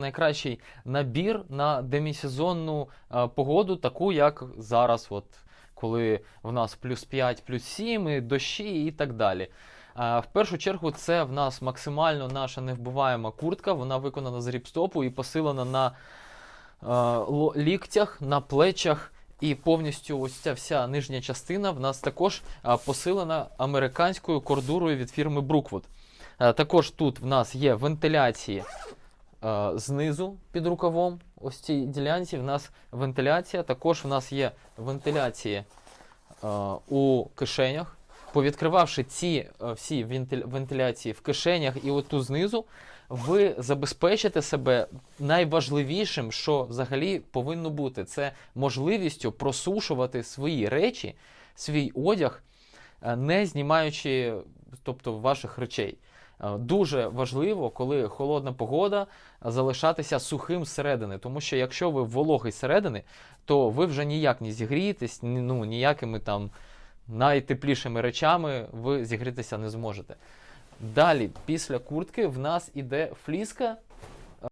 найкращий набір на демісезонну е, погоду, таку як зараз, от, коли в нас плюс 5, плюс 7, і дощі і так далі. Е, В першу чергу, це в нас максимально наша невбиваєма куртка. Вона виконана з ріпстопу і посилена на е, ліктях, на плечах. І повністю ось ця вся нижня частина в нас також посилена американською кордурою від фірми Brookwood. Також тут в нас є вентиляції знизу під рукавом. Ось цій ділянці в нас вентиляція. Також в нас є вентиляції е, у кишенях. Повідкривавши ці е, всі вентиляції в кишенях і оту знизу, ви забезпечите себе найважливішим, що взагалі повинно бути, це можливістю просушувати свої речі, свій одяг, е, не знімаючи тобто, ваших речей. Е, Дуже важливо, коли холодна погода, залишатися сухим зсередини, тому що якщо ви вологий зсередини, то ви вже ніяк не зігрієтесь, ну, ніякими там найтеплішими речами ви зігрітися не зможете. Далі, після куртки, в нас іде фліска